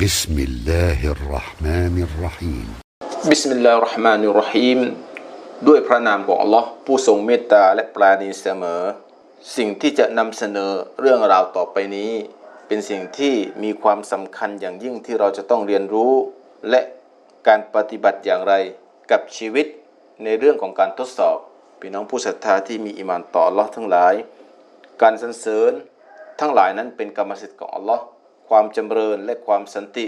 بسم الله الرحمن الرحيم บิสมิลลาฮิรเราะห์มานิรเราะฮีม ด้วยพระนามของอัลลอฮ์ผู้ทรงเมตตาและปราณีเสมอ สิ่งที่จะนำเสนอเรื่องราวต่อไปนี้ เป็นสิ่งที่มีความสำคัญอย่างยิ่งที่เราจะต้องเรียนรู้ และการปฏิบัติอย่างไรกับชีวิตในเรื่องของการทดสอบพี่น้องผู้ศรัทธาที่มีอิมานต่ออัลลอฮ์ทั้งหลาย การสรรเสริญทั้งหลายนั้นเป็นกรรมสิทธิ์ของอัลลอฮ์ ความจำเริญและความสันติ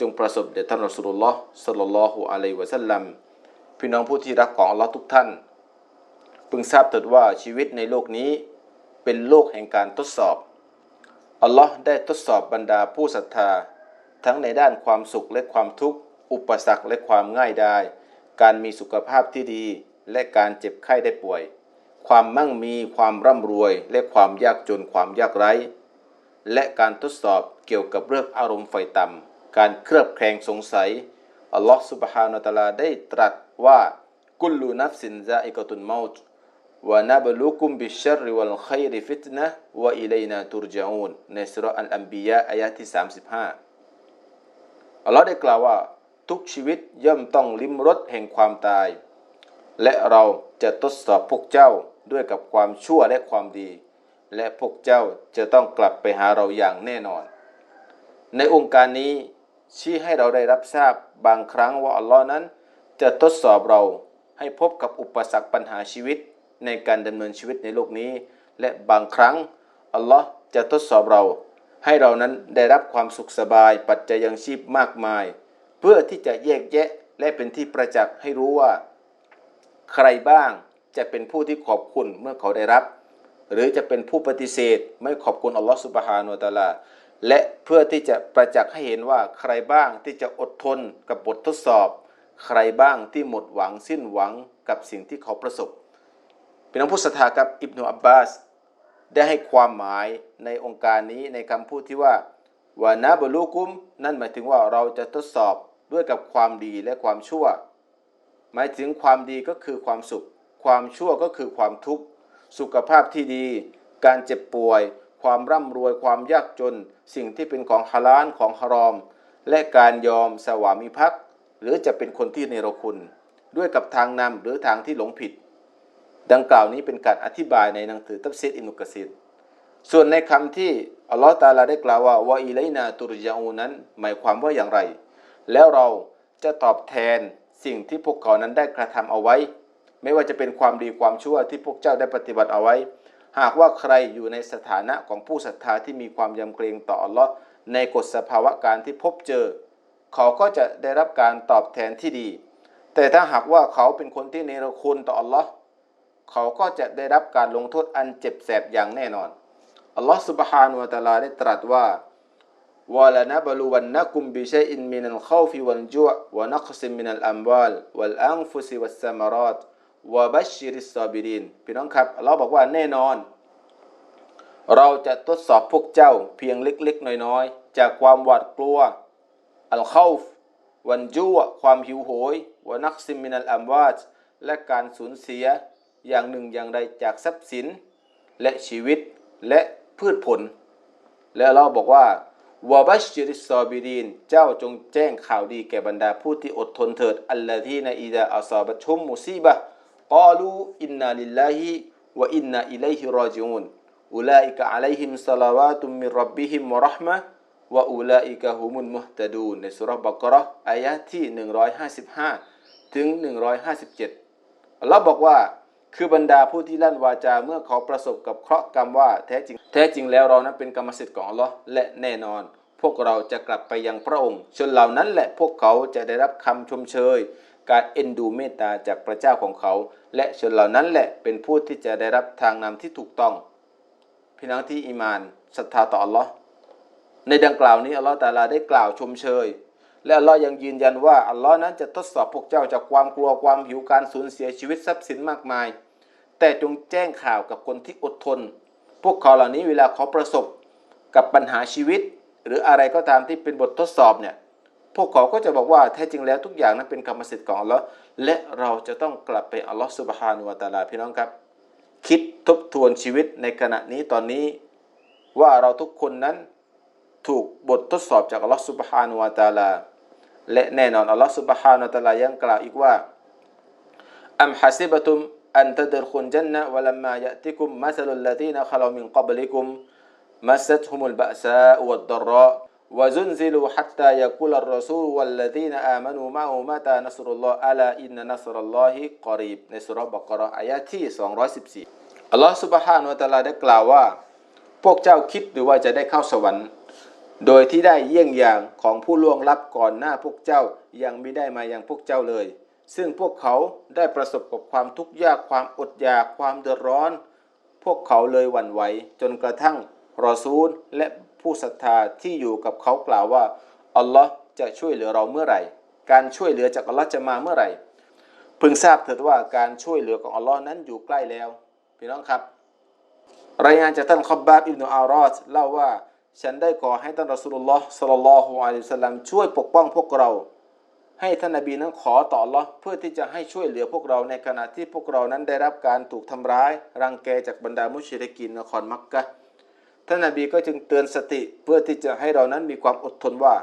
จงประสบแด่ท่านรอสุลลอฮ์สัลลัลลอฮุอะลัยวะสัลลัมพี่น้องผู้ที่รักของอัลลอฮ์ทุกท่านพึงทราบเถิดว่าชีวิตในโลกนี้เป็นโลกแห่งการทดสอบอัลลอฮ์ได้ทดสอบบรรดาผู้ศรัทธา ทั้งในด้านความสุขและความทุกข์ อุปสรรคและความง่ายได้การมีสุขภาพที่ดี และการเจ็บไข้ได้ป่วย ความมั่งมีความร่ำรวย และความยากจนความยากไร้ และการทดสอบเกี่ยวกับเรื่องอารมณ์ไฟต่ำการเครือบแคลงสงสัย อัลลอฮฺสุบฮานาตาลาได้ตรัสว่ากุลูนัฟสินซาอิกตุนมาต์วะนับลูกุมบิชรริวัลไคริฟิตนะวะอิเลนาตุรจาอูนในสุรอัลอัมบียะอายะที่ 35 อัลลอฮ์ได้กล่าวว่า ทุกชีวิตย่อมต้องลิ้มรสแห่งความตาย และเราจะทดสอบพวกเจ้าด้วยกับความชั่วและความดี และพวกเจ้าจะต้องกลับไปหาเราอย่างแน่นอน ในองค์การนี้ชี้ให้เราได้รับทราบบางครั้งว่าอัลลอฮ์นั้น จะทดสอบเราให้พบกับอุปสรรคปัญหาชีวิตในการดำเนินชีวิตในโลกนี้ และบางครั้งอัลลอฮ์จะทดสอบเรา ให้เรานั้นได้รับความสุขสบายปัจจัยยังชีพมากมาย เพื่อที่จะแยกแยะและเป็นที่ประจักษ์ให้รู้ว่า ใครบ้างจะเป็นผู้ที่ขอบคุณเมื่อเขาได้รับ หรือจะเป็นผู้ปฏิเสธ ไม่ขอบคุณอัลลอฮฺสุบฮานุตะอาลา และเพื่อที่จะประจักษ์ให้เห็นว่าใครบ้างที่จะอดทนกับบททดสอบ ใครบ้างที่หมดหวังสิ้นหวังกับสิ่งที่เขาประสบเป็นองผู้ศรัทธากับอิบนุอับบาส ได้ให้ความหมายในองค์การนี้ในคำพูดที่ว่าวานาบลูกุม นั่นหมายถึงว่าเราจะทดสอบด้วยกับความดีและความชั่ว หมายถึงความดีก็คือความสุข ความชั่วก็คือความทุกข์ สุขภาพที่ดี การเจ็บป่วย ความร่ำรวยความยากจน สิ่งที่เป็นของฮาลาลของฮารอม และการยอมสวามิภักดิ์หรือจะเป็นคนที่เนรคุณ ด้วยกับทางนำหรือทางที่หลงผิด ดังกล่าวนี้เป็นการอธิบายในหนังสือตัฟซีดอินุกะซีดส่วนในคำที่อัลลอฮฺตาลาได้กล่าวว่าวะอิไลนาตุรยาอูนั้น หมายความว่าอย่างไร แล้วเราจะตอบแทนสิ่งที่พวกเขานั้นได้กระทำเอาไว้ ไม่ว่าจะเป็นความดีความชั่วที่พวกเจ้าได้ปฏิบัติเอาไว้ หากว่าใครอยู่ในสถานะของผู้ศรัทธาที่มีความยำเกรงต่ออัลลอฮ์ในกฎสภาวะการที่พบเจอ เขาก็จะได้รับการตอบแทนที่ดี แต่ถ้าหากว่าเขาเป็นคนที่เนรคุณต่ออัลลอฮ์เขาก็จะได้รับการลงโทษอันเจ็บแสบอย่างแน่นอน อัลลอฮ์ سبحانه และ تعالى ได้ตรัสว่า ولنبلونكم بشيء من الخوف والجوع ونقص من الأموال والأنفس والثمرات وبشر الصابرين พี่น้องครั บอัลลอฮ์บเราบอกว่าแน่นอน เราจะทดสอบพวกเจ้าเพียงเล็กๆ น้อยๆ จากความหวาดกลัว อัลคาฟวันจัวความหิวโหยวานักซิมินัลอัมวาจและการสูญเสียอย่างหนึ่งอย่างใดจากทรัพย์สิน และชีวิตและพืชผล และเราบอกว่าวาบัชจิริสซอบิรีนเจ้าจงแจ้งข่าวดีแก่บรรดาผู้ที่อดทนเถิดอัลลอฮีนอิดาอัลซาบะชุมมุซีบะ กาลูอินนาลิลลาฮิวะอินนาอิลัยฮิรอจิอูนอุลาอิกะอะลัยฮิมสลาวาตุมมิรับบิฮิมวะเราะห์มะวะอุลาอิกะฮุมุลมุฮตะดูนในสุราะห์บักเราะห์อายะที่ 155 ถึง 157อัลลอฮ์บอกว่าคือบรรดาผู้ที่ลั่นวาจาเมื่อเขาประสบกับเคราะห์กรรมว่าแท้จริงแท้จริงแล้วเรานั้นเป็นกรรมสิทธิ์ของอัลลอฮ์และแน่นอน พวกเราจะกลับไปยังพระองค์ชนเหล่านั้นแหละพวกเขาจะได้รับคำชมเชย การเอ็นดูเมตตาจากพระเจ้าของเขา และชนเหล่านั้นแหละเป็นผู้ที่จะได้รับทางนำที่ถูกต้อง พี่น้องที่อีมานศรัทธาต่ออัลลอฮ์ในดังกล่าวนี้อัลลอฮ์ตาลาได้กล่าวชมเชย และอัลลอฮ์ยังยืนยันว่าอัลลอฮ์นั้นจะทดสอบพวกเจ้าจากความกลัวความหิวการสูญเสียชีวิตทรัพย์สินมากมาย แต่จงแจ้งข่าวกับคนที่อดทน พวกเขาเหล่านี้เวลาเขาประสบกับปัญหาชีวิต หรืออะไรก็ตามที่เป็นบททดสอบเนี่ย พวกเขาก็จะบอกว่าแท้จริงแล้วทุกอย่างนั้นเป็นกรรมสิทธิ์ของอัลลอฮ์และเราจะต้องกลับไปอัลลอฮ์สุบฮานุวาตาลาพี่น้องครับ คิดทบทวนชีวิตในขณะนี้ตอนนี้ว่าเราทุกคนนั้นถูกบททดสอบจากอัลลอฮ์สุบฮานุวาตาลาและแน่นอนอัลลอฮ์สุบฮานุวาตาลายังกล่าวอีกว่าอัมฮัซิบะตุมอันตะดรคุนจันนะวะลัมมายะติคุมมัสลุลลตีนะขลามินกับลิคุมมัสซัตฮุมุลบะซาวัดดรรา وزلزلوا حتى يقول الرسول والذين آمنوا معه متى نصر الله ألا إن نصر الله قريب ในสุรบกรออายะที่ 214 อัลลอฮฺ سبحانه และ تعالى ได้กล่าวว่า พวกเจ้าคิดหรือว่าจะได้เข้าสวรรค์ โดยที่ได้เยี่ยงอย่างของผู้ล่วงลับก่อนหน้าพวกเจ้ายังไม่ได้มายังพวกเจ้าเลย ซึ่งพวกเขาได้ประสบกับความทุกข์ยากความอดอยากความเดือดร้อน พวกเขาเลยหวั่นไหวจนกระทั่งรอซูลและ ผู้ศรัทธาที่อยู่กับเขากล่าวว่าอัลลอฮ์จะช่วยเหลือเราเมื่อไหร่ การช่วยเหลือจากอัลลอฮ์จะมาเมื่อไหร่พึงทราบเถิดว่าการช่วยเหลือของอัลลอฮ์นั้นอยู่ใกล้แล้วพี่น้องครับ รายงานจากท่านคอบบาบอิบนุอารอดเล่าว่าฉันได้ขอให้ท่านรอสูลุลลอฮ์สัลลัลลอฮุอะลัยฮิสลลัมช่วยปกป้องพวกเรา ให้ท่านนบีนั้นขอต่ออัลลอฮ์เพื่อที่จะให้ช่วยเหลือพวกเราในขณะที่พวกเรานั้นได้รับการถูกทำร้าย รังแกจากบรรดามุชริกินนครมักกะ ท่านนบีก็จึงเตือนสติเพื่อที่จะให้เรานั้นมีความอดทนว่า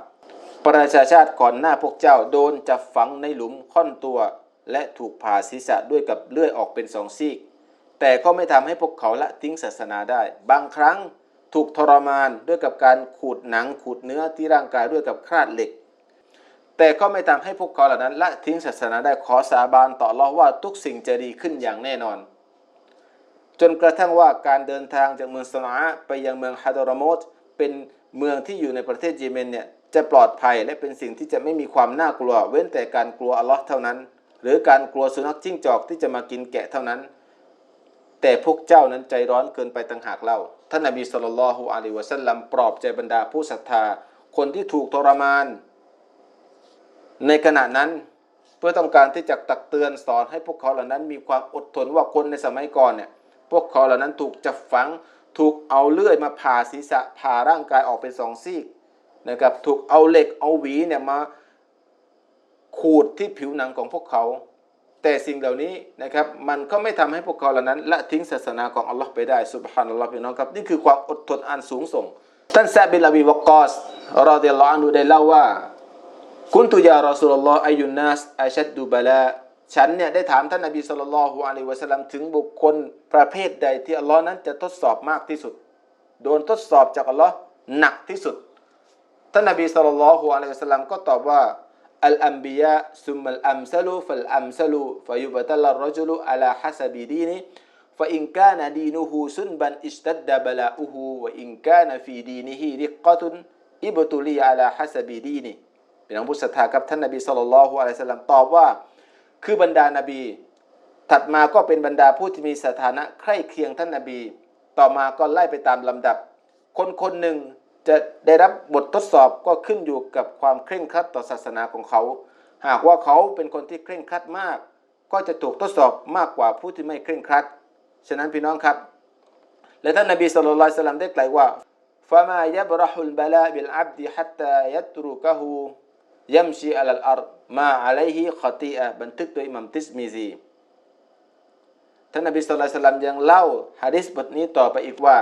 ประชาชาติก่อนหน้าพวกเจ้าโดนจับฝังในหลุมค่อนตัว และถูกผ่าศีรษะด้วยกับเลื่อยออกเป็นสองซีก แต่ก็ไม่ทำให้พวกเขาละทิ้งศาสนาได้ บางครั้งถูกทรมานด้วยกับการขูดหนังขูดเนื้อที่ร่างกายด้วยกับคราดเหล็ก แต่ก็ไม่ทำให้พวกเขาเหล่านั้นละทิ้งศาสนาได้ขอสาบานต่ออัลเลอว่าทุกสิ่งจะดีขึ้นอย่างแน่นอน จนกระทั่งว่าการเดินทางจากเมืองสนาไปยังเมืองฮาดรามอตเป็นเมืองที่อยู่ในประเทศเยเมนเนี่ยจะปลอดภัยและเป็นสิ่งที่จะไม่มีความน่ากลัว เว้นแต่การกลัวอัลลอฮ์เท่านั้น หรือการกลัวสุนัขจิ้งจอกที่จะมากินแกะเท่านั้น แต่พวกเจ้านั้นใจร้อนเกินไปต่างหากเล่าท่านนบีสุลต่านละฮุอะลัยวะสัลลัมปลอบใจบรรดาผู้ศรัทธา คนที่ถูกทรมาน ในขณะนั้นเพื่อต้องการที่จะตักเตือนสอนให้พวกเขาเหล่านั้น มีความอดทนว่าคนในสมัยก่อนเนี่ย พวกเขาเหล่านั้นถูกจับฝังถูกเอาเลื่อยมาผ่าศีรษะผ่าร่างกายออกเป็นสองซีกนะครับถูกเอาเหล็กเอาหวีเนี่ยมาขูดที่ผิวหนังของพวกเขา แต่สิ่งเหล่านี้นะครับมันก็ไม่ทำให้พวกเขาเหล่านั้นละทิ้งศาสนาของอัลลอฮ์ไปได้สุบฮานัลลอฮ์พี่น้องครับนี่คือความอดทนอันสูงส่งท่านซาบิลาบีวกกอสรอเดียลลอฮ์อนฮุได้เล่าว่ากุนตุยารอสูลลอฮ์อายุนนัสอาชัดดูบาลา ฉันเนี่ยได้ถามท่านนบีสุลต่านละฮ์อะลัยวะสัลลัมถึงบุคคลประเภทใดที่อัลลอฮ์นั้นจะทดสอบมากที่สุด โดนทดสอบจากอัลลอฮ์หนักที่สุด ท่านนบีสุลต่านละฮ์อะลัยวะสัลลัมก็ตอบว่าอัลอัมบียะซุมมัลอัมซลุฟัลอัมซลุฟายุบตัลลรจุลุอัลาฮัสบีดีนิฟะอินกานดีนุฮูซุนบันอิสตัดดะบลาอุฮูวะอินกานฟีดีนิฮิริกะตุนอิบตุลีอัลาฮัสบีดีนิเป็นองผู้ศรัทธาครับท่านนบีสุลต่านละฮ์อะลัยฮิวะสัลลัมตอบว่า คือบรรดานาบี ถัดมาก็เป็นบรรดาผู้ที่มีสถานะใกล้เคียงท่านนาบี ต่อมาก็ไล่ไปตามลำดับ คนคนหนึ่งจะได้รับบททดสอบก็ขึ้นอยู่กับความเคร่งครัดต่อศาสนาของเขา หากว่าเขาเป็นคนที่เคร่งครัดมาก ก็จะถูกทดสอบมากกว่าผู้ที่ไม่เคร่งครัด ฉะนั้นพี่น้องครับ และท่านนบีสุลต่านสลัมได้กล่าวว่า فما يبرح البلاء بالعبد حتى يتركه ยัมชีอัลลอฮ์มาอะลัยฮิคอติอะบันทึกโดยอิหมัมติสมีซีท่านอับดุลต่านยังเล่าฮะดิษบทนี้ต่อไปอีกว่า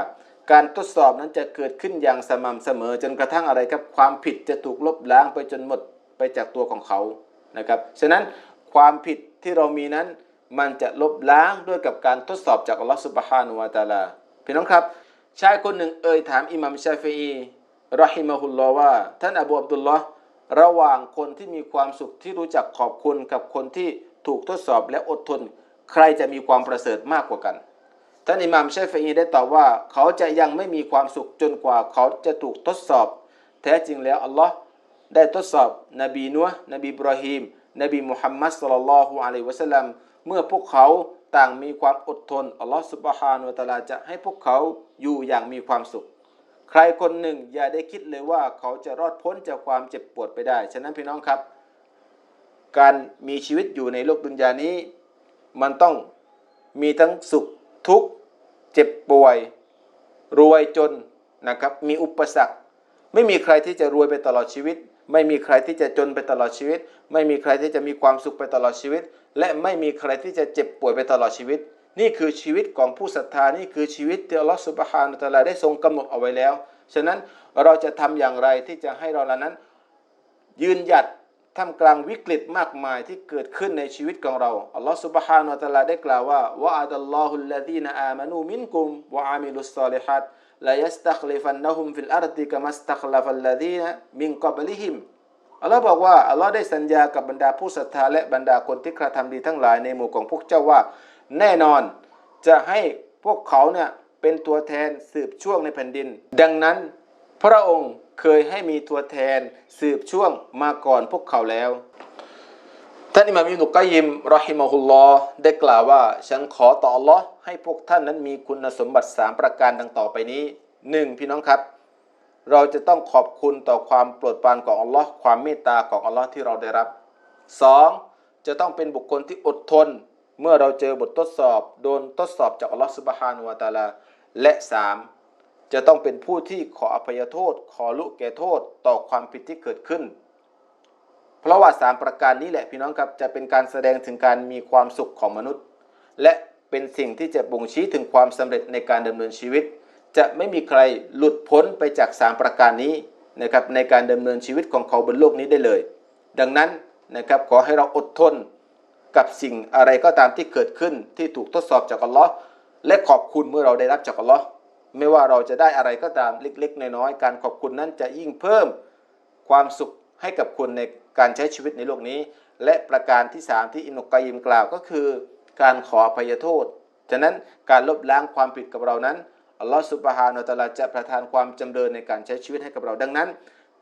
การทดสอบนั้นจะเกิดขึ้นอย่างสม่ำเสมอจนกระทั่งอะไรครับ ความผิดจะถูกลบล้างไปจนหมดไปจากตัวของเขานะครับฉะนั้นความผิดที่เรามีนั้น มันจะลบล้างด้วยกับการทดสอบจากอัลลอฮฺสุบฮานุวาตาลาพี่น้องครับชายคนหนึ่งเอ่ยถามอิหมัมชาฟีรอฮิมะฮุลลอว่า ท่านอบูอับดุลลอฮ์ ระหว่างคนที่มีความสุขที่รู้จักขอบคุณกับคนที่ถูกทดสอบและอดทน ใครจะมีความประเสริฐมากกว่ากัน ท่านอิหม่ามชัยฟีได้ตอบว่า เขาจะยังไม่มีความสุขจนกว่าเขาจะถูกทดสอบ แท้จริงแล้วอัลลอฮ์ได้ทดสอบ นบีนัวนบีบรอฮีมนบีมุฮัมมัดสุลลัลฮุอะลัยวะสัลลัมเมื่อพวกเขาต่างมีความอดทนอัลลอฮ์สุบฮานุตะอาลาจะให้พวกเขาอยู่อย่างมีความสุข ใครคนหนึ่งอย่าได้คิดเลยว่าเขาจะรอดพ้นจากความเจ็บปวดไปได้ ฉะนั้นพี่น้องครับ การมีชีวิตอยู่ในโลกดุนยานี้ มันต้องมีทั้งสุขทุกข์เจ็บป่วย รวยจนนะครับมีอุปสรรค ไม่มีใครที่จะรวยไปตลอดชีวิต ไม่มีใครที่จะจนไปตลอดชีวิต ไม่มีใครที่จะมีความสุขไปตลอดชีวิต และไม่มีใครที่จะเจ็บป่วยไปตลอดชีวิต นี่คือชีวิตของผู้ศรัทธานี่คือชีวิตที่อัลลอฮฺสุบฮานาตะลาได้ทรงกำหนดเอาไว้แล้ว ฉะนั้นเราจะทำอย่างไรที่จะให้เราเหล่านั้น ยืนหยัดท่ามกลางวิกฤตมากมายที่เกิดขึ้นในชีวิตของเราอัลลอฮฺสุบฮานาตะลาได้กล่าวว่าวะอัลลอฮุลลดีนอามานูมินกุมวะอามิลุสซาลิฮัดลายสตัคลิฟันนะฮุมฟิลอาร์ติกามสตัคลาฟัลลดีนมินกับลิฮิมอัลลอฮ์บอกว่าอัลลอฮ์ได้สัญญากับบรรดาผู้ศรัทธาและบรรดาคนที่กระทำดีทั้งหลายในหมู่ของพวกเจ้าว่า แน่นอน จะให้พวกเขาเนี่ยเป็นตัวแทนสืบช่วงในแผ่นดิน ดังนั้น พระองค์เคยให้มีตัวแทนสืบช่วงมาก่อนพวกเขาแล้วท่านอิหม่ามอิบนุกัยยิมรอฮิมะฮุลลอได้กล่าวว่า ฉันขอต่ออัลลอฮ์ให้พวกท่านนั้นมีคุณสมบัติ 3 ประการดังต่อไปนี้หนึ่งพี่น้องครับ เราจะต้องขอบคุณต่อความโปรดปรานของอัลลอฮ์ความเมตตาของอัลลอฮ์ที่เราได้รับ 2. จะต้องเป็นบุคคลที่อดทน เมื่อเราเจอบททดสอบ โดนทดสอบจากอัลลอฮ์สุบฮานุวะตาลา และ 3. จะต้องเป็นผู้ที่ขออภัยโทษ ขอลุแก่โทษต่อความผิดที่เกิดขึ้น เพราะว่าสามประการนี้แหละพี่น้องครับจะเป็นการแสดงถึงการมีความสุขของมนุษย์ และเป็นสิ่งที่จะบ่งชี้ถึงความสำเร็จในการดำเนินชีวิต จะไม่มีใครหลุดพ้นไปจากสามประการนี้นะครับในการดำเนินชีวิตของเขาบนโลกนี้ได้เลย ดังนั้นนะครับขอให้เราอดทน กับสิ่งอะไรก็ตามที่เกิดขึ้นที่ถูกทดสอบจากอัลลอฮ์และขอบคุณเมื่อเราได้รับจากอัลลอฮ์ไม่ว่าเราจะได้อะไรก็ตามเล็ก ๆ น้อยๆการขอบคุณนั้นจะยิ่งเพิ่มความสุขให้กับคุณในการใช้ชีวิตในโลกนี้ และประการที่ 3 ที่อินุกายิมกล่าวก็คือ การขออภัยโทษ ฉะนั้นการลบล้างความผิดกับเรานั้นอัลลอฮฺสุบฮานาตะลาจะประทานความจำเริญในการใช้ชีวิตให้กับเราดังนั้น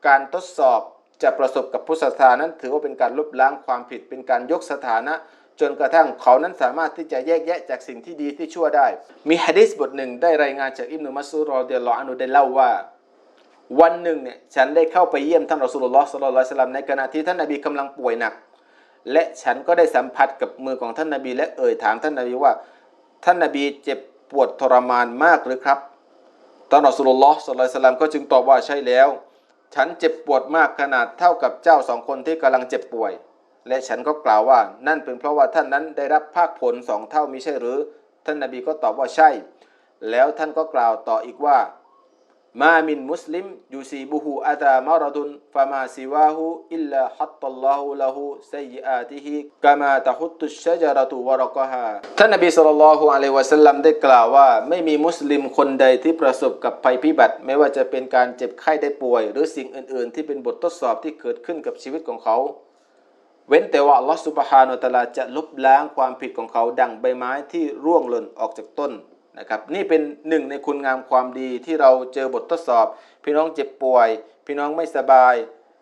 การทดสอบ จะประสบกับผู้ศรัทธานั้น ถือว่าเป็นการลบล้างความผิด เป็นการยกสถานะ จนกระทั่งเขานั้นสามารถที่จะแยกแยะจากสิ่งที่ดีที่ชั่วได้ มีฮะดิษบทหนึ่งได้รายงานจากอิบนุมัสูรอเดียลลอฮ์อนุได้เล่าว่า วันหนึ่งเนี่ยฉันได้เข้าไปเยี่ยมท่านรอสูลุลลอฮ์สลลลลอฮุอะลัยฮิวะซัลลัมในขณะที่ท่านนบีกำลังป่วยหนัก และฉันก็ได้สัมผัสกับมือของท่านนบี และเอ่ยถามท่านนบีว่า ท่านนบีเจ็บปวดทรมานมากหรือครับท่านรอสูลุลลอฮ์สลลลลอฮุอะลัยฮิวะซัลลัมก็จึงตอบว่าใช่แล้ว ฉันเจ็บปวดมากขนาดเท่ากับเจ้าสองคนที่กำลังเจ็บป่วย และฉันก็กล่าวว่านั่นเป็นเพราะว่าท่านนั้นได้รับภาคผลสองเท่ามิใช่หรือ ท่านนบีก็ตอบว่าใช่ แล้วท่านก็กล่าวต่ออีกว่า มามินมุสลิมยูซีบุฮูอาตามารดุนฟามาซิวาฮูอิลลาฮัตตัลลอฮุละฮูซัยอาติฮิกามาตะฮุตุชจารตุวะรกะฮาท่านนบีสุลต่านละฮุอะลัยวะสัลลัมได้กล่าวว่า ไม่มีมุสลิมคนใดที่ประสบกับภัยพิบัติ ไม่ว่าจะเป็นการเจ็บไข้ได้ป่วย หรือสิ่งอื่น ๆ ที่เป็นบททดสอบที่เกิดขึ้นกับชีวิตของเขา เว้นแต่ว่าอัลลอฮฺสุบฮานุตะลาจะลบล้างความผิดของเขาดังใบไม้ที่ร่วงหล่นออกจากต้น นะครับนี่เป็นหนึ่งในคุณงามความดีที่เราเจอบททดสอบ พี่น้องเจ็บป่วย พี่น้องไม่สบาย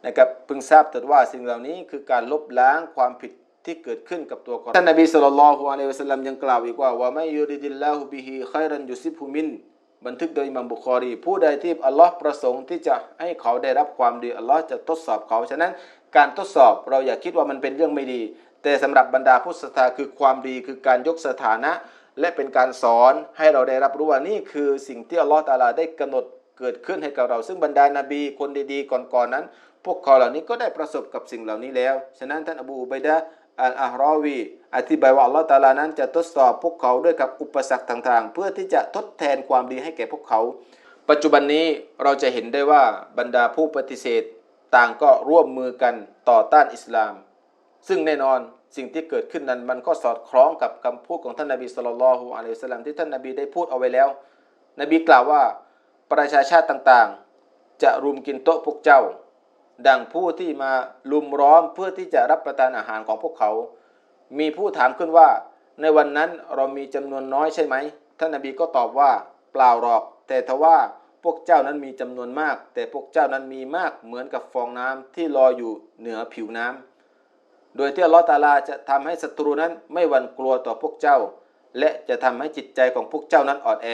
นะครับพึงทราบแต่ว่าสิ่งเหล่านี้คือการลบล้างความผิดที่เกิดขึ้นกับตัวคนท่านนบีสุลต่านละฮุอะลัยฮิวะสัลลัมยังกล่าวอีกว่าว่าไม่ยูริดิลลาฮุบิฮิไครันยุซิบฮุมินบันทึกโดยอิมัมบุคอรี ผู้ใดที่อัลลอฮ์ประสงค์ที่จะให้เขาได้รับความดีอัลลอฮ์จะทดสอบเขาฉะนั้นการทดสอบเราอย่าคิดว่ามันเป็นเรื่องไม่ดี แต่สำหรับบรรดาผู้ศรัทธาคือความดีคือการยกสถานะ และเป็นการสอนให้เราได้รับรู้ว่านี่คือสิ่งที่อัลลอฮ์ตาลาได้กำหนดเกิดขึ้นให้กับเรา ซึ่งบรรดานาบีคนดีๆ ก่อนๆนั้น พวกเขาเหล่านี้ก็ได้ประสบกับสิ่งเหล่านี้แล้ว ฉะนั้นท่านอบูอุบัยดะอัลอาฮรอวีอธิบายว่าอัลลอฮ์ตาลานั้นจะทดสอบพวกเขาด้วยกับอุปสรรคต่างๆ เพื่อที่จะทดแทนความดีให้แก่พวกเขา ปัจจุบันนี้เราจะเห็นได้ว่าบรรดาผู้ปฏิเสธต่างก็ร่วมมือกันต่อต้านอิสลาม ซึ่งแน่นอน สิ่งที่เกิดขึ้นนั้นมันก็สอดคล้องกับคำพูดของท่านนบีสุลต่านละฮุอะลัยสลลัมที่ท่านนบีได้พูดเอาไว้แล้ว นบีกล่าวว่าประชาชาติต่างๆ จะรุมกินโต๊ะพวกเจ้า ดังผู้ที่มาลุมล้อมเพื่อที่จะรับประทานอาหารของพวกเขา มีผู้ถามขึ้นว่า ในวันนั้นเรามีจำนวนน้อยใช่ไหมท่านนบีก็ตอบว่าเปล่าหรอก แต่ทว่าพวกเจ้านั้นมีจำนวนมาก แต่พวกเจ้านั้นมีมากเหมือนกับฟองน้ำที่ลอยอยู่เหนือผิวน้ำ โดยที่อัลลอฮฺตาลาจะทำให้ศัตรูนั้นไม่หวั่นกลัวต่อพวกเจ้า และจะทำให้จิตใจของพวกเจ้านั้นอ่อนแอ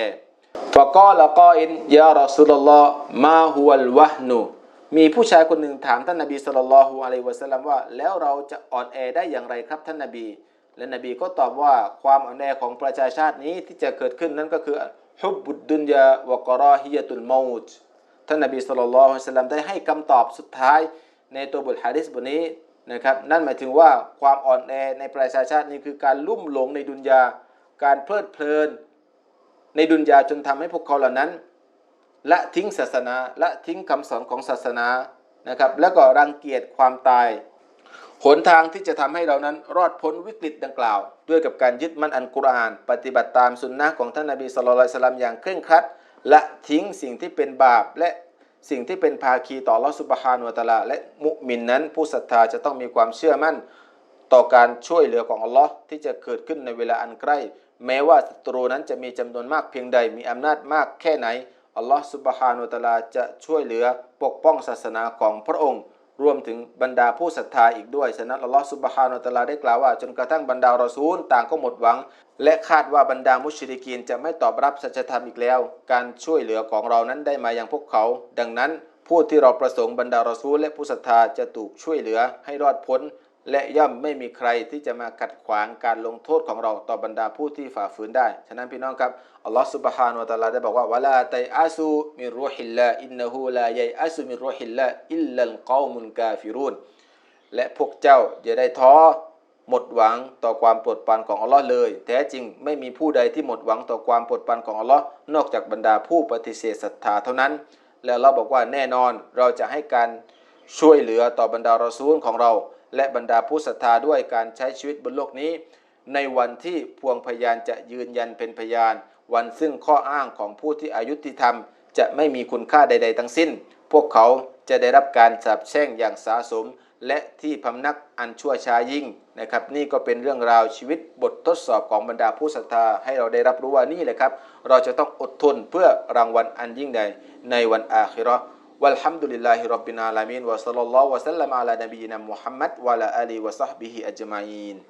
ฟะกอละกออินยารอสุลลอฮ์มาฮุวัลวะนูมีผู้ชายคนหนึ่งถามท่านนบีสุลต่านละฮุอะลัยวะสัลลัมว่า แล้วเราจะอ่อนแอได้อย่างไรครับท่านนบี และนบีก็ตอบว่าความอ่อนแอของประชาชาตินี้ที่จะเกิดขึ้นนั้นก็คือฮุบบุดดุนยาวกรอฮิยะตุลมาตท่านนบีสุลต่านละฮุอะลัยวะสัลลัมได้ให้คำตอบสุดท้ายในตัวบทฮะดิษบทนี้ นะครับนั่นหมายถึงว่าความอ่อนแอในประชาชาตินี้คือการลุ่มหลงในดุนยา การเพลิดเพลิน ในดุนยาจนทำให้พวกเขาเหล่านั้นละทิ้งศาสนาละทิ้งคำสอนของศาสนานะครับแล้วก็รังเกียจความตายหนทางที่จะทำให้เรานั้นรอดพ้นวิกฤตดังกล่าว ด้วยกับการยึดมั่นอันกุรอาน ปฏิบัติตามสุนนะของท่านนบีสุลต่านสลัมอย่างเคร่งครัด และทิ้งสิ่งที่เป็นบาปและ สิ่งที่เป็นภาคีต่อลอสุบฮานุตะลาและมุมินนั้น ผู้ศรัทธาจะต้องมีความเชื่อมั่น ต่อการช่วยเหลือของอัลลอฮ์ที่จะเกิดขึ้นในเวลาอันใกล้ แม้ว่าศัตรูนั้นจะมีจำนวนมากเพียงใดมีอำนาจมากแค่ไหนอัลลอฮ์สุบฮานุตะลาจะช่วยเหลือปกป้องศาสนาของพระองค์ รวมถึงบรรดาผู้ศรัทธาอีกด้วย ฉะนั้นอัลลอฮ์สุบฮานุตะลาได้กล่าวว่า จนกระทั่งบรรดารอซูลต่างก็หมดหวัง และคาดว่าบรรดามุชริกีนจะไม่ตอบรับสัจธรรมอีกแล้ว การช่วยเหลือของเรานั้นได้มาอย่างพวกเขา ดังนั้นผู้ที่เราประสงค์บรรดารอซูลและผู้ศรัทธาจะถูกช่วยเหลือให้รอดพ้น และย่อมไม่มีใครที่จะมาขัดขวางการลงโทษของเราต่อบรรดาผู้ที่ฝ่าฝืนได้ ฉะนั้นพี่น้องครับ อัลลอฮฺสุบฮานุวะตาลาได้บอกว่าวะลาไตอาซูมิรุฮิลลาอินนะฮูลายัยอาซูมิรุฮิลลาอิลลัลกอมุนกาฟิรุนและพวกเจ้าอย่าได้ท้อหมดหวังต่อความโปรดปรานของอัลลอฮ์เลย แท้จริงไม่มีผู้ใดที่หมดหวังต่อความโปรดปรานของอัลลอฮ์นอกจากบรรดาผู้ปฏิเสธศรัทธาเท่านั้น แล้วเราบอกว่าแน่นอนเราจะให้การช่วยเหลือต่อบรรดารอซูลของเรา และบรรดาผู้ศรัทธาด้วยการใช้ชีวิตบนโลกนี้ ในวันที่พวงพยานจะยืนยันเป็นพยาน วันซึ่งข้ออ้างของผู้ที่อายุติธรรม จะไม่มีคุณค่าใด ๆ ทั้งสิ้น พวกเขาจะได้รับการสาปแช่งอย่างสาสม และที่พำนักอันชั่วช้ายิ่งนะครับ นี่ก็เป็นเรื่องราวชีวิตบททดสอบของบรรดาผู้ศรัทธาให้เราได้รับรู้ว่านี่แหละครับ เราจะต้องอดทนเพื่อรางวัลอันยิ่งใหญ่ในวันอาคิรา والحمد لله رب العالمين وصلى الله وسلم على نبينا محمد وعلى آله وصحبه أجمعين